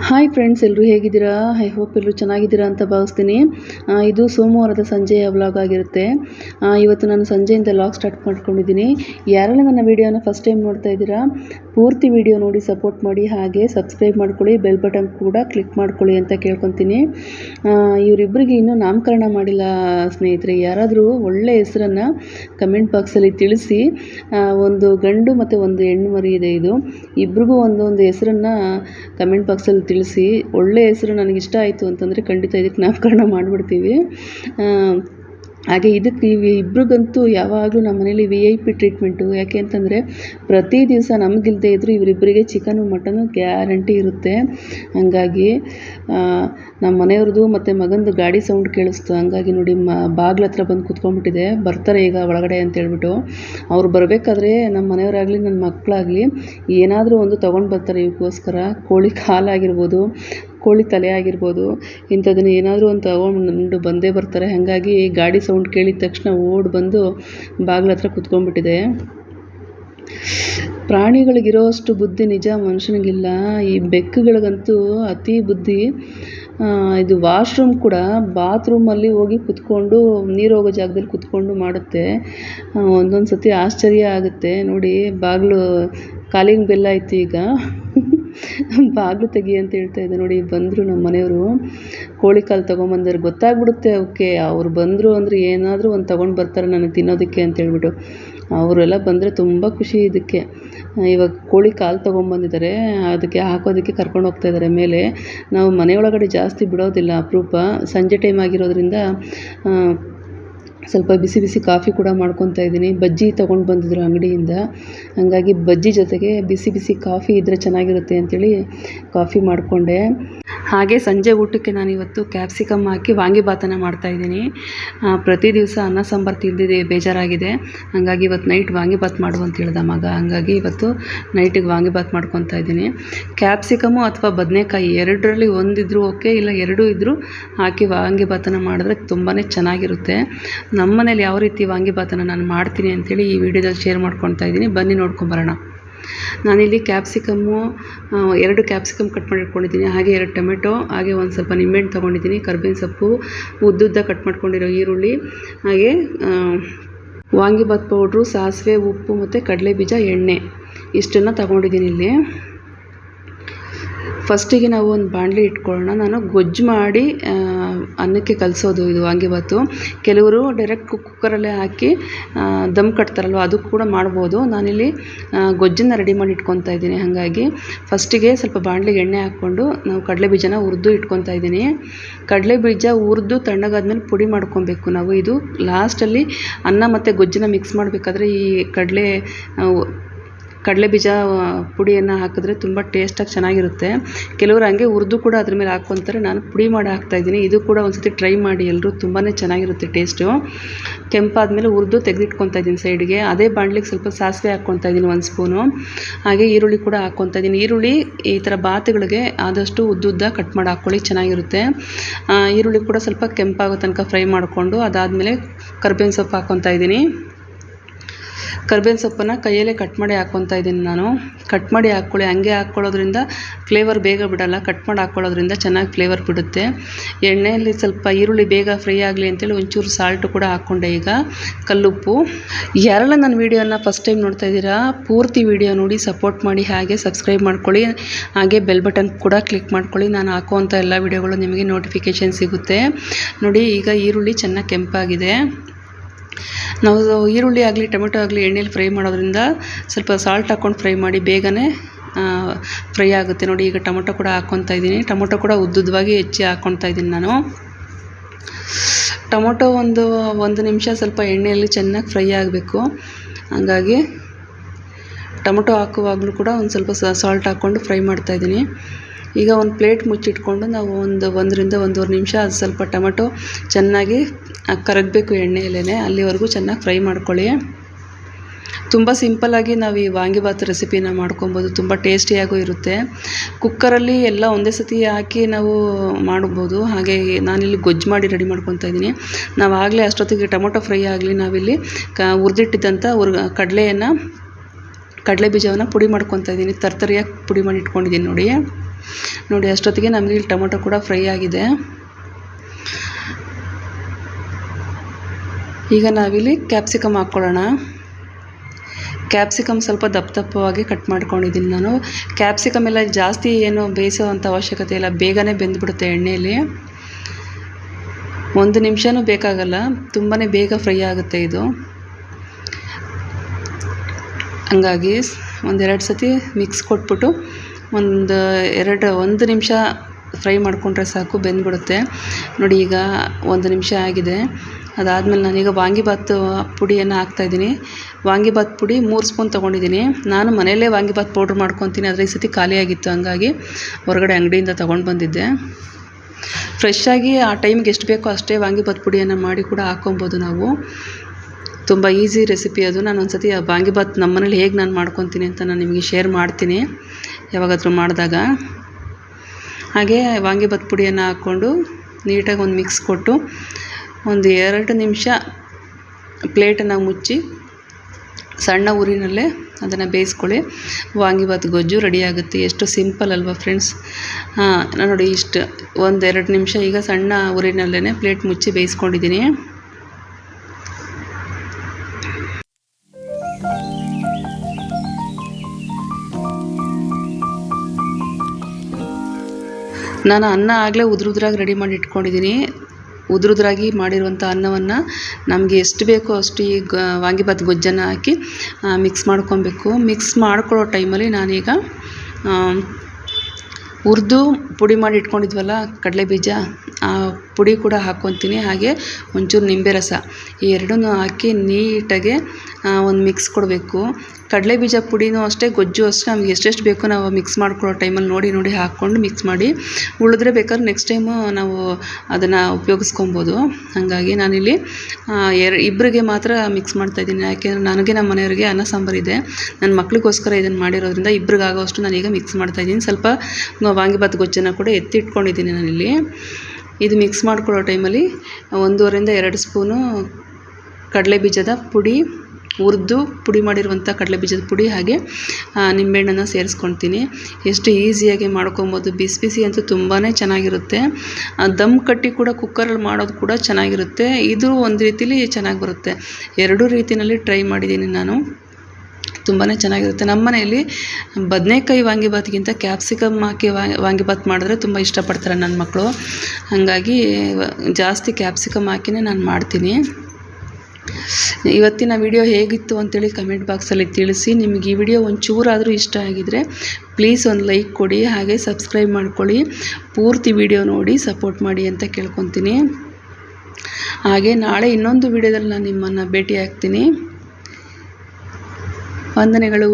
Hi friends ಎಲ್ಲರೂ ಹೇಗಿದ್ದೀರಾ? I hope ಎಲ್ಲರೂ ಚೆನ್ನಾಗಿದ್ದೀರಾ ಅಂತ ಭಾವಿಸ್ತೀನಿ. ಇದು ಸೋಮವಾರದ ಸಂಜೆಯ ವ್ಲಾಗ್ ಆಗಿರುತ್ತೆ. ಇವತ್ತು ನಾನು ಸಂಜೆಯಿಂದ ಲಾಗ್ ಸ್ಟಾರ್ಟ್ ಮಾಡ್ಕೊಂಡಿದ್ದೀನಿ. ಯಾರೆಲ್ಲ ನನ್ನ ವೀಡಿಯೋನ ಫಸ್ಟ್ ಟೈಮ್ ನೋಡ್ತಾ ಇದ್ದೀರಾ, ಪೂರ್ತಿ ವಿಡಿಯೋ ನೋಡಿ ಸಪೋರ್ಟ್ ಮಾಡಿ, ಹಾಗೆ ಸಬ್ಸ್ಕ್ರೈಬ್ ಮಾಡ್ಕೊಳ್ಳಿ ಬೆಲ್ ಬಟನ್ ಕೂಡ ಕ್ಲಿಕ್ ಮಾಡ್ಕೊಳ್ಳಿ ಅಂತ ಕೇಳ್ಕೊತೀನಿ. ಇವರಿಬ್ಬರಿಗೆ ಇನ್ನೂ ನಾಮಕರಣ ಮಾಡಿಲ್ಲ ಸ್ನೇಹಿತರೆ. ಯಾರಾದರೂ ಒಳ್ಳೆಯ ಹೆಸರನ್ನು ಕಮೆಂಟ್ ಬಾಕ್ಸಲ್ಲಿ ತಿಳಿಸಿ ಒಂದು ಗಂಡು ಮತ್ತು ಒಂದು ಹೆಣ್ಣು ಮರಿ ಇದೆ ಇದು. ಇಬ್ರಿಗೂ ಒಂದೊಂದು ಹೆಸರನ್ನು ಕಮೆಂಟ್ ಬಾಕ್ಸಲ್ಲಿ ತಿಳಿಸಿ ಒಳ್ಳೆಯ ಹೆಸರು ನನಗಿಷ್ಟ ಆಯಿತು ಅಂತಂದರೆ ಖಂಡಿತ ಇದಕ್ಕೆ ನಾಮಕರಣ ಮಾಡಿಬಿಡ್ತೀವಿ. ಹಾಗೆ ಇದಕ್ಕೆ ಇಬ್ರಿಗಂತೂ ಯಾವಾಗಲೂ ನಮ್ಮ ಮನೇಲಿ ವಿ ಐ ಪಿ ಟ್ರೀಟ್ಮೆಂಟು ಯಾಕೆ ಅಂತಂದರೆ ಪ್ರತಿ ದಿವಸ ನಮಗಿಲ್ಲದೆ ಇದ್ದರೂ ಇವರಿಬ್ಬರಿಗೆ ಚಿಕನು ಮಟನು ಗ್ಯಾರಂಟಿ ಇರುತ್ತೆ. ಹಂಗಾಗಿ ನಮ್ಮ ಮನೆಯವ್ರದ್ದು ಮತ್ತು ಮಗಂದು ಗಾಡಿ ಸೌಂಡ್ ಕೇಳಿಸ್ತು. ಹಂಗಾಗಿ ನೋಡಿ, ಮ, ಬಾಗ್ಲ ಹತ್ರ ಬಂದು ಕುತ್ಕೊಂಡ್ಬಿಟ್ಟಿದೆ. ಬರ್ತಾರೆ ಈಗ ಒಳಗಡೆ ಅಂತ ಹೇಳ್ಬಿಟ್ಟು. ಅವ್ರು ಬರಬೇಕಾದ್ರೆ ನಮ್ಮ ಮನೆಯವರಾಗಲಿ, ನನ್ನ ಮಕ್ಕಳಾಗಲಿ ಏನಾದರೂ ಒಂದು ತೊಗೊಂಡು ಬರ್ತಾರೆ. ಇವಕ್ಕೋಸ್ಕರ ಕೋಳಿ ಕಾಲಾಗಿರ್ಬೋದು ಕೋಳಿ ತಲೆ ಆಗಿರ್ಬೋದು, ಇಂಥದನ್ನ ಏನಾದರೂ ಒಂದು ತಗೊಂಡು ಬಂದೇ ಬರ್ತಾರೆ. ಹಾಗಾಗಿ ಗಾಡಿ ಸೌಂಡ್ ಕೇಳಿದ ತಕ್ಷಣ ಓಡಿ ಬಂದು ಬಾಗಿಲ ಹತ್ರ ಕುತ್ಕೊಂಡ್ಬಿಟ್ಟಿದೆ. ಪ್ರಾಣಿಗಳಿಗಿರೋಷ್ಟು ಬುದ್ಧಿ ನಿಜ, ಮನುಷ್ಯನಿಗಿಲ್ಲ. ಈ ಬೆಕ್ಕುಗಳಿಗಂತೂ ಅತಿ ಬುದ್ಧಿ. ಇದು ವಾಶ್ರೂಮ್ ಕೂಡ ಬಾತ್ರೂಮಲ್ಲಿ ಹೋಗಿ ಕುತ್ಕೊಂಡು ನೀರು ಹೋಗೋ ಜಾಗದಲ್ಲಿ ಕುತ್ಕೊಂಡು ಮಾಡುತ್ತೆ. ಒಂದೊಂದು ಸತಿ ಆಶ್ಚರ್ಯ ಆಗುತ್ತೆ. ನೋಡಿ, ಬಾಗಿಲು, ಕಾಲಿಂಗ್ ಬೆಲ್ ಆಯ್ತು ಈಗ. ಬಾಗಿಲು ತೆಗಿ ಅಂತ ಹೇಳ್ತಾ ಇದ್ದೆ ನೋಡಿ, ಬಂದರು ನಮ್ಮ ಮನೆಯವರು. ಕೋಳಿ ಕಾಲು ತೊಗೊಂಬಂದ್ರೆ. ಗೊತ್ತಾಗ್ಬಿಡುತ್ತೆ ಅವಕ್ಕೆ. ಅವ್ರು ಬಂದರು ಅಂದರೆ ಏನಾದರೂ ಒಂದು ತೊಗೊಂಡು ಬರ್ತಾರೆ ನನಗೆ ತಿನ್ನೋದಕ್ಕೆ ಅಂತ ಹೇಳ್ಬಿಟ್ಟು. ಅವರೆಲ್ಲ ಬಂದರೆ ತುಂಬ ಖುಷಿ ಇದಕ್ಕೆ. ಇವಾಗ ಕೋಳಿ ಕಾಲು ತೊಗೊಂಬಂದಿದ್ದಾರೆ. ಅದಕ್ಕೆ ಹಾಕೋದಕ್ಕೆ ಕರ್ಕೊಂಡು ಹೋಗ್ತಾ ಇದ್ದಾರೆ. ಮೇಲೆ ನಾವು ಮನೆಯೊಳಗಡೆ ಜಾಸ್ತಿ ಬಿಡೋದಿಲ್ಲ. ಅಪರೂಪ ಸಂಜೆ ಟೈಮ್ ಆಗಿರೋದ್ರಿಂದ ಸ್ವಲ್ಪ ಬಿಸಿ ಬಿಸಿ ಕಾಫಿ ಕೂಡ ಮಾಡ್ಕೊತಾ ಇದ್ದೀನಿ. ಬಜ್ಜಿ ತೊಗೊಂಡು ಬಂದಿದ್ರು ಅಂಗಡಿಯಿಂದ. ಹಾಗಾಗಿ ಬಜ್ಜಿ ಜೊತೆಗೆ ಬಿಸಿ ಬಿಸಿ ಕಾಫಿ ಇದ್ದರೆ ಚೆನ್ನಾಗಿರುತ್ತೆ ಅಂಥೇಳಿ ಕಾಫಿ ಮಾಡಿಕೊಂಡೆ. ಹಾಗೆ ಸಂಜೆ ಊಟಕ್ಕೆ ನಾನು ಇವತ್ತು ಕ್ಯಾಪ್ಸಿಕಮ್ ಹಾಕಿ ವಾಂಗಿಭಾತನ ಮಾಡ್ತಾಯಿದ್ದೀನಿ ಪ್ರತಿ ದಿವಸ ಅನ್ನ ಸಾಂಬಾರು ತಿಂದಿದೆ, ಬೇಜಾರಾಗಿದೆ. ಹಾಗಾಗಿ ಇವತ್ತು ನೈಟ್ ವಾಂಗಿಭಾತ್ ಮಾಡು ಅಂತ ಹೇಳ್ದ ಮಗ. ಹಾಗಾಗಿ ಇವತ್ತು ನೈಟಿಗೆ ವಾಂಗಿಭಾತ್ ಮಾಡ್ಕೊತಾ ಇದ್ದೀನಿ. ಕ್ಯಾಪ್ಸಿಕಮು ಅಥವಾ ಬದನೆಕಾಯಿ ಎರಡರಲ್ಲಿ ಒಂದಿದ್ರೂ ಓಕೆ, ಇಲ್ಲ ಎರಡೂ ಇದ್ದರೂ ಹಾಕಿ ವಾಂಗಿಭಾತನ ಮಾಡಿದ್ರೆ ತುಂಬಾ ಚೆನ್ನಾಗಿರುತ್ತೆ. ನಮ್ಮ ಮನೇಲಿ ಯಾವ ರೀತಿ ವಾಂಗಿಭಾತನ ನಾನು ಮಾಡ್ತೀನಿ ಅಂಥೇಳಿ ಈ ವಿಡಿಯೋದಲ್ಲಿ ಶೇರ್ ಮಾಡ್ಕೊತಾ ಇದ್ದೀನಿ. ಬನ್ನಿ ನೋಡ್ಕೊಂಬರೋಣ ನಾನಿಲ್ಲಿ ಕ್ಯಾಪ್ಸಿಕಮ್ಮು ಎರಡು ಕ್ಯಾಪ್ಸಿಕಮ್ ಕಟ್ ಮಾಡಿ ಇಟ್ಕೊಂಡಿದ್ದೀನಿ ಹಾಗೆ ಎರಡು ಟೊಮೆಟೊ ಹಾಗೆ ಒಂದು ಸ್ವಲ್ಪ ನಿಂಬೆಹಣ್ಣು ತೊಗೊಂಡಿದ್ದೀನಿ. ಕರ್ಬೇವಿನ ಸೊಪ್ಪು, ಉದ್ದುದ್ದ ಕಟ್ ಮಾಡ್ಕೊಂಡಿರೋ ಈರುಳ್ಳಿ, ಹಾಗೆ ವಾಂಗಿಭಾತ್ ಪೌಡ್ರು ಸಾಸಿವೆ, ಉಪ್ಪು ಮತ್ತು ಕಡಲೆ ಬೀಜ ಎಣ್ಣೆ. ಇಷ್ಟನ್ನು ತಗೊಂಡಿದ್ದೀನಿ ಇಲ್ಲಿ. ಫಸ್ಟಿಗೆ ನಾವು ಒಂದು ಬಾಣಲಿ ಇಟ್ಕೊಳ್ಳೋಣ. ನಾನು ಗೊಜ್ಜು ಮಾಡಿ ಅನ್ನಕ್ಕೆ ಕಲಿಸೋದು ಇದು ವಾಂಗಿಬಾತು ಕೆಲವರು ಡೈರೆಕ್ಟ್ ಕುಕ್ಕರಲ್ಲೇ ಹಾಕಿ ದಮ್ ಕಟ್ತಾರಲ್ವ, ಅದು ಕೂಡ ಮಾಡ್ಬೋದು. ನಾನಿಲ್ಲಿ ಗೊಜ್ಜನ್ನ ರೆಡಿ ಮಾಡಿ ಇಟ್ಕೊತಾ ಇದ್ದೀನಿ. ಹಾಗಾಗಿ ಫಸ್ಟಿಗೆ ಸ್ವಲ್ಪ ಬಾಣಲಿಗೆ ಎಣ್ಣೆ ಹಾಕ್ಕೊಂಡು, ನಾವು ಕಡಲೆ ಬೀಜನ ಹುರಿದು ಇಟ್ಕೊತಾ ಇದ್ದೀನಿ. ಕಡಲೆ ಬೀಜ ಹುರಿದು ತಣ್ಣಗಾದ್ಮೇಲೆ ಪುಡಿ ಮಾಡ್ಕೊಬೇಕು ನಾವು. ಇದು ಲಾಸ್ಟಲ್ಲಿ ಅನ್ನ ಮತ್ತು ಗೊಜ್ಜನ್ನ ಮಿಕ್ಸ್ ಮಾಡಬೇಕಾದ್ರೆ ಈ ಕಡಲೆ ಕಡಲೆ ಬೀಜ ಪುಡಿಯನ್ನು ಹಾಕಿದ್ರೆ ತುಂಬ ಟೇಸ್ಟಾಗಿ ಚೆನ್ನಾಗಿರುತ್ತೆ. ಕೆಲವರು ಹಂಗೆ ಹುರಿದು ಕೂಡ ಅದ್ರ ಮೇಲೆ ಹಾಕ್ಕೊತಾರೆ ನಾನು ಪುಡಿ ಮಾಡಿ ಹಾಕ್ತಾಯಿದ್ದೀನಿ ಇದು ಕೂಡ ಒಂದು ಸತಿ ಟ್ರೈ ಮಾಡಿ ಎಲ್ಲರೂ ತುಂಬಾ ಚೆನ್ನಾಗಿರುತ್ತೆ ಟೇಸ್ಟು ಕೆಂಪಾದಮೇಲೆ ಹುರಿದು ತೆಗೆದಿಟ್ಕೊತಾ ಇದ್ದೀನಿ ಸೈಡ್ಗೆ ಅದೇ ಬಾಣಲಿಗೆ ಸ್ವಲ್ಪ ಸಾಸಿವೆ ಹಾಕ್ಕೊತಾ ಇದ್ದೀನಿ ಒಂದು ಸ್ಪೂನು ಹಾಗೆ ಈರುಳ್ಳಿ ಕೂಡ ಹಾಕ್ಕೊತಾ ಇದ್ದೀನಿ. ಈರುಳ್ಳಿ ಈ ಥರ ಬಾತುಗಳಿಗೆ ಆದಷ್ಟು ಉದ್ದುದ್ದ ಕಟ್ ಮಾಡಿ ಹಾಕ್ಕೊಳ್ಳಿ ಚೆನ್ನಾಗಿರುತ್ತೆ. ಈರುಳ್ಳಿ ಕೂಡ ಸ್ವಲ್ಪ ಕೆಂಪಾಗೋ ತನಕ ಫ್ರೈ ಮಾಡಿಕೊಂಡು ಅದಾದಮೇಲೆ ಕರ್ಬೇವಿನ ಸೊಪ್ಪು ಹಾಕ್ಕೊತಾ ಇದ್ದೀನಿ. ಕರ್ಬೇವಿನ ಸೊಪ್ಪನ್ನು ಕೈಯಲ್ಲೇ ಕಟ್ ಮಾಡಿ ಹಾಕ್ಕೊತಾ ಇದ್ದೀನಿ ನಾನು. ಕಟ್ ಮಾಡಿ ಹಾಕ್ಕೊಳ್ಳಿ ಹಂಗೆ ಹಾಕ್ಕೊಳ್ಳೋದ್ರಿಂದ ಫ್ಲೇವರ್ ಬೇಗ ಬಿಡಲ್ಲ. ಕಟ್ ಮಾಡಿ ಹಾಕ್ಕೊಳ್ಳೋದ್ರಿಂದ ಚೆನ್ನಾಗಿ ಫ್ಲೇವರ್ ಬಿಡುತ್ತೆ. ಎಣ್ಣೆಯಲ್ಲಿ ಸ್ವಲ್ಪ ಈರುಳ್ಳಿ ಬೇಗ ಫ್ರೈ ಆಗಲಿ ಅಂತೇಳಿ ಒಂಚೂರು ಸಾಲ್ಟ್ ಕೂಡ ಹಾಕ್ಕೊಂಡೆ ಈಗ. ಕಲ್ಲುಪ್ಪು. ಯಾರೆಲ್ಲ ನನ್ನ ವೀಡಿಯೋನ ಫಸ್ಟ್ ಟೈಮ್ ನೋಡ್ತಾ ಇದ್ದೀರಾ, ಪೂರ್ತಿ ವೀಡಿಯೋ ನೋಡಿ ಸಪೋರ್ಟ್ ಮಾಡಿ, ಹಾಗೆ ಸಬ್ಸ್ಕ್ರೈಬ್ ಮಾಡ್ಕೊಳ್ಳಿ. ಹಾಗೆ ಬೆಲ್ ಬಟನ್ ಕೂಡ ಕ್ಲಿಕ್ ಮಾಡ್ಕೊಳ್ಳಿ. ನಾನು ಹಾಕುವಂಥ ಎಲ್ಲ ವೀಡಿಯೋಗಳು ನಿಮಗೆ ನೋಟಿಫಿಕೇಷನ್ ಸಿಗುತ್ತೆ. ನೋಡಿ ಈಗ ಈರುಳ್ಳಿ ಚೆನ್ನಾಗಿ ಕೆಂಪಾಗಿದೆ. ನಾವು ಈರುಳ್ಳಿ ಆಗಲಿ, ಟೊಮೆಟೊ ಆಗಲಿ ಎಣ್ಣೆಲಿ ಫ್ರೈ ಮಾಡೋದ್ರಿಂದ ಸ್ವಲ್ಪ ಸಾಲ್ಟ್ ಹಾಕ್ಕೊಂಡು ಫ್ರೈ ಮಾಡಿ ಬೇಗನೆ ಫ್ರೈ ಆಗುತ್ತೆ. ನೋಡಿ, ಈಗ ಟೊಮೊಟೊ ಕೂಡ ಹಾಕ್ಕೊತಾ ಇದ್ದೀನಿ. ಟೊಮೊಟೊ ಕೂಡ ಉದ್ದುದ್ದವಾಗಿ ಹೆಚ್ಚಿ ಹಾಕ್ಕೊತಾ ಇದ್ದೀನಿ ನಾನು. ಟೊಮೊಟೊ ಒಂದು ಒಂದು ನಿಮಿಷ ಸ್ವಲ್ಪ ಎಣ್ಣೆಯಲ್ಲಿ ಚೆನ್ನಾಗಿ ಫ್ರೈ ಆಗಬೇಕು. ಹಾಗಾಗಿ ಟೊಮೊಟೊ ಹಾಕುವಾಗಲೂ ಕೂಡ ಒಂದು ಸ್ವಲ್ಪ ಸಾಲ್ಟ್ ಹಾಕ್ಕೊಂಡು ಫ್ರೈ ಮಾಡ್ತಾಯಿದ್ದೀನಿ ಈಗ ಒಂದು ಪ್ಲೇಟ್ ಮುಚ್ಚಿಟ್ಕೊಂಡು ನಾವು ಒಂದು ಒಂದರಿಂದ ಒಂದೂವರೆ ನಿಮಿಷ ಅದು ಸ್ವಲ್ಪ ಟೊಮೆಟೊ ಚೆನ್ನಾಗಿ ಕರಗಬೇಕು ಎಣ್ಣೆಯಲ್ಲೇ ಅಲ್ಲಿವರೆಗೂ ಚೆನ್ನಾಗಿ ಫ್ರೈ ಮಾಡ್ಕೊಳ್ಳಿ. ತುಂಬ ಸಿಂಪಲ್ಲಾಗಿ ನಾವು ಈ ವಾಂಗಿಬಾತ್ ರೆಸಿಪಿನ ಮಾಡ್ಕೊಬೋದು. ತುಂಬ ಟೇಸ್ಟಿಯಾಗೂ ಇರುತ್ತೆ. ಕುಕ್ಕರಲ್ಲಿ ಎಲ್ಲ ಒಂದೇ ಸತಿ ಹಾಕಿ ನಾವು ಮಾಡ್ಬೋದು. ಹಾಗೆ ನಾನಿಲ್ಲಿ ಗೊಜ್ಜು ಮಾಡಿ ರೆಡಿ ಮಾಡ್ಕೊತಾ ಇದ್ದೀನಿ. ನಾವು ಆಗಲೇ ಅಷ್ಟೊತ್ತಿಗೆ ಟೊಮೊಟೊ ಫ್ರೈ ಆಗಲಿ, ನಾವಿಲ್ಲಿ ಕ, ಹುರಿದಿಟ್ಟಿದ್ದಂಥ ಉರ್ ಕಡಲೆಯನ್ನು, ಕಡಲೆ ಬೀಜವನ್ನು ಪುಡಿ ಮಾಡ್ಕೊತಾ ಇದ್ದೀನಿ. ತರ್ತರಿಯಾಗಿ ಪುಡಿ ಮಾಡಿ ಇಟ್ಕೊಂಡಿದ್ದೀನಿ ನೋಡಿ. ನೋಡಿ, ಅಷ್ಟೊತ್ತಿಗೆ ನಮಗೆ ಇಲ್ಲಿ ಟೊಮೊಟೊ ಕೂಡ ಫ್ರೈ ಆಗಿದೆ. ಈಗ ನಾವಿಲ್ಲಿ ಕ್ಯಾಪ್ಸಿಕಮ್ ಹಾಕ್ಕೊಳ್ಳೋಣ. ಕ್ಯಾಪ್ಸಿಕಮ್ ಸ್ವಲ್ಪ ದಪ್ಪ ದಪ್ಪವಾಗಿ ಕಟ್ ಮಾಡ್ಕೊಂಡಿದ್ದೀನಿ ನಾನು. ಕ್ಯಾಪ್ಸಿಕಮ್ ಎಲ್ಲ ಜಾಸ್ತಿ ಏನು ಬೇಯಿಸೋವಂಥ ಅವಶ್ಯಕತೆ ಇಲ್ಲ, ಬೇಗನೆ ಬೆಂದ್ಬಿಡುತ್ತೆ ಎಣ್ಣೆಯಲ್ಲಿ. ಒಂದು ನಿಮಿಷನೂ ಬೇಕಾಗಲ್ಲ ತುಂಬಾ ಬೇಗ ಫ್ರೈ ಆಗುತ್ತೆ ಇದು. ಹಂಗಾಗಿ ಒಂದೆರಡು ಸತಿ ಮಿಕ್ಸ್ ಕೊಟ್ಬಿಟ್ಟು ಒಂದು ಎರಡು, ಒಂದು ನಿಮಿಷ ಫ್ರೈ ಮಾಡಿಕೊಂಡ್ರೆ ಸಾಕು, ಬೆಂದ್ಬಿಡುತ್ತೆ. ನೋಡಿ, ಈಗ ಒಂದು ನಿಮಿಷ ಆಗಿದೆ. ಅದಾದಮೇಲೆ ನಾನೀಗ ವಾಂಗಿಬಾತು ಪುಡಿಯನ್ನು ಹಾಕ್ತಾಯಿದ್ದೀನಿ ವಾಂಗಿಬಾತ್ ಪುಡಿ ಮೂರು ಸ್ಪೂನ್ ತೊಗೊಂಡಿದ್ದೀನಿ. ನಾನು ಮನೆಯಲ್ಲೇ ವಾಂಗಿಬಾತ್ ಪೌಡ್ರ್ ಮಾಡ್ಕೊತೀನಿ. ಆದರೆ ಈ ಸತಿ ಖಾಲಿಯಾಗಿತ್ತು ಹಂಗಾಗಿ ಹೊರಗಡೆ ಅಂಗಡಿಯಿಂದ ತೊಗೊಂಡು ಬಂದಿದ್ದೆ. ಫ್ರೆಶ್ಶಾಗಿ ಆ ಟೈಮ್ಗೆ ಎಷ್ಟು ಬೇಕೋ ಅಷ್ಟೇ ವಾಂಗಿಬಾತ್ ಪುಡಿಯನ್ನು ಮಾಡಿ ಕೂಡ ಹಾಕ್ಕೊಬೋದು ನಾವು. ತುಂಬ ಈಸಿ ರೆಸಿಪಿ ಅದು. ನಾನು ಒಂದು ಸತಿ ವಾಂಗಿಬಾತ್ ನಮ್ಮ ಮನೇಲಿ ಹೇಗೆ ನಾನು ಮಾಡ್ಕೊತೀನಿ ಅಂತ ನಾನು ನಿಮಗೆ ಶೇರ್ ಮಾಡ್ತೀನಿ. ಯಾವಾಗಾದರೂ ಮಾಡಿದಾಗ. ಹಾಗೆ ವಾಂಗಿಬಾತ್ ಪುಡಿಯನ್ನು ಹಾಕ್ಕೊಂಡು ನೀಟಾಗಿ ಒಂದು ಮಿಕ್ಸ್ ಕೊಟ್ಟು ಒಂದು ಎರಡು ನಿಮಿಷ ಪ್ಲೇಟನ್ನು ಮುಚ್ಚಿ ಸಣ್ಣ ಉರಿನಲ್ಲೇ ಅದನ್ನು ಬೇಯಿಸ್ಕೊಳ್ಳಿ. ವಾಂಗಿಬಾತ್ ಗೊಜ್ಜು ರೆಡಿಯಾಗುತ್ತೆ ಎಷ್ಟು ಸಿಂಪಲ್ ಅಲ್ವಾ ಫ್ರೆಂಡ್ಸ್? ಹಾಂ ನೋಡಿ ಇಷ್ಟು ಒಂದೆರಡು ನಿಮಿಷ ಈಗ ಸಣ್ಣ ಉರಿನಲ್ಲೇ ಪ್ಲೇಟ್ ಮುಚ್ಚಿ ಬೇಯಿಸ್ಕೊಂಡಿದ್ದೀನಿ. ನಾನು ಅನ್ನ ಆಗಲೇ ಉದ್ರುದ್ರಾಗಿ ರೆಡಿ ಮಾಡಿ ಇಟ್ಕೊಂಡಿದ್ದೀನಿ ಉದ್ರುದ್ರಾಗಿ ಮಾಡಿರುವಂಥ ಅನ್ನವನ್ನು ನಮಗೆ ಎಷ್ಟು ಬೇಕೋ ಅಷ್ಟು ಈ ಗ ವಾಂಗಿಬಾತ್ ಗೊಜ್ಜನ್ನು ಹಾಕಿ ಮಿಕ್ಸ್ ಮಾಡ್ಕೊಬೇಕು. ಮಿಕ್ಸ್ ಮಾಡ್ಕೊಳ್ಳೋ ಟೈಮಲ್ಲಿ ನಾನೀಗ ಹುರಿದು ಪುಡಿ ಮಾಡಿ ಇಟ್ಕೊಂಡಿದ್ವಲ್ಲ, ಕಡಲೆ ಬೀಜ, ಆ ಪುಡಿ ಕೂಡ ಹಾಕ್ಕೊತೀನಿ ಹಾಗೆ ಒಂಚೂರು ನಿಂಬೆ ರಸ ಈ ಎರಡನ್ನೂ ಹಾಕಿ ನೀಟಾಗಿ ಒಂದು ಮಿಕ್ಸ್ ಕೊಡಬೇಕು. ಕಡಲೆ ಬೀಜ ಪುಡಿನೂ ಅಷ್ಟೇ, ಗೊಜ್ಜು ಅಷ್ಟೇ, ನಮ್ಗೆ ಎಷ್ಟೆಷ್ಟು ಬೇಕೋ ನಾವು ಮಿಕ್ಸ್ ಮಾಡ್ಕೊಳ್ಳೋ ಟೈಮಲ್ಲಿ ನೋಡಿ ನೋಡಿ ಹಾಕ್ಕೊಂಡು ಮಿಕ್ಸ್ ಮಾಡಿ, ಉಳಿದ್ರೆ ಬೇಕಾದ್ರೆ ನೆಕ್ಸ್ಟ್ ಟೈಮು ನಾವು ಅದನ್ನು ಉಪಯೋಗಿಸ್ಕೊಬೋದು. ಹಾಗಾಗಿ ನಾನಿಲ್ಲಿ ಎರ ಇಬ್ಬರಿಗೆ ಮಾತ್ರ ಮಿಕ್ಸ್ ಮಾಡ್ತಾಯಿದ್ದೀನಿ ಯಾಕೆಂದರೆ ನನಗೆ ನಮ್ಮ ಮನೆಯವರಿಗೆ ಅನ್ನ ಸಾಂಬಾರಿದೆ ನನ್ನ ಮಕ್ಳಿಗೋಸ್ಕರ ಇದನ್ನು ಮಾಡಿರೋದ್ರಿಂದ ಇಬ್ಬರಿಗಾಗೋಷ್ಟು ನಾನೀಗ ಮಿಕ್ಸ್ ಮಾಡ್ತಾಯಿದ್ದೀನಿ ಸ್ವಲ್ಪ ವಾಂಗಿಬಾತ್ ಗೊಜ್ಜನ್ನು ಕೂಡ ಎತ್ತಿಟ್ಕೊಂಡಿದ್ದೀನಿ ನಾನಿಲ್ಲಿ. ಇದು ಮಿಕ್ಸ್ ಮಾಡ್ಕೊಳ್ಳೋ ಟೈಮಲ್ಲಿ ಒಂದೂವರೆಯಿಂದ ಎರಡು ಸ್ಪೂನು ಕಡಲೆ ಬೀಜದ ಪುಡಿ, ಹುರಿದು ಪುಡಿ ಮಾಡಿರುವಂಥ ಕಡಲೆ ಬೀಜದ ಪುಡಿ ಹಾಗೆ ನಿಂಬೆಹಣ್ಣನ್ನು ಸೇರಿಸ್ಕೊಳ್ತೀನಿ. ಎಷ್ಟು ಈಸಿಯಾಗಿ ಮಾಡ್ಕೊಬೋದು, ಬಿಸಿ ಬಿಸಿ ಅಂತೂ ತುಂಬಾ ಚೆನ್ನಾಗಿರುತ್ತೆ. ದಮ್ ಕಟ್ಟಿ ಕೂಡ ಕುಕ್ಕರಲ್ಲಿ ಮಾಡೋದು ಕೂಡ ಚೆನ್ನಾಗಿರುತ್ತೆ. ಇದು ಒಂದು ರೀತಿಲಿ ಚೆನ್ನಾಗಿ ಬರುತ್ತೆ. ಎರಡೂ ರೀತಿಯಲ್ಲಿ ಟ್ರೈ ಮಾಡಿದ್ದೀನಿ ನಾನು. ತುಂಬಾ ಚೆನ್ನಾಗಿರುತ್ತೆ. ನಮ್ಮ ಮನೆಯಲ್ಲಿ ಬದನೇಕಾಯಿ ವಾಂಗಿಬಾತ್ಗಿಂತ ಕ್ಯಾಪ್ಸಿಕಮ್ ಹಾಕಿ ವಾಂಗಿಬಾತ್ ಮಾಡಿದ್ರೆ ತುಂಬ ಇಷ್ಟಪಡ್ತಾರೆ ನನ್ನ ಮಕ್ಕಳು ಹಾಗಾಗಿ ಜಾಸ್ತಿ ಕ್ಯಾಪ್ಸಿಕಮ್ ಹಾಕಿನೇ ನಾನು ಮಾಡ್ತೀನಿ. ಇವತ್ತಿನ ವಿಡಿಯೋ ಹೇಗಿತ್ತು ಅಂತೇಳಿ ಕಮೆಂಟ್ ಬಾಕ್ಸಲ್ಲಿ ತಿಳಿಸಿ. ನಿಮಗೆ ಈ ವಿಡಿಯೋ ಒಂಚೂರಾದರೂ ಇಷ್ಟ ಆಗಿದರೆ ಪ್ಲೀಸ್ ಒಂದು ಲೈಕ್ ಕೊಡಿ, ಹಾಗೆ ಸಬ್ಸ್ಕ್ರೈಬ್ ಮಾಡ್ಕೊಳ್ಳಿ. ಪೂರ್ತಿ ವಿಡಿಯೋ ನೋಡಿ ಸಪೋರ್ಟ್ ಮಾಡಿ ಅಂತ ಕೇಳ್ಕೊತೀನಿ. ಹಾಗೆ ನಾಳೆ ಇನ್ನೊಂದು ವಿಡಿಯೋದಲ್ಲಿ ನಾನು ನಿಮ್ಮನ್ನು ಭೇಟಿ ಆಗ್ತೀನಿ ವಂದನೆಗಳು.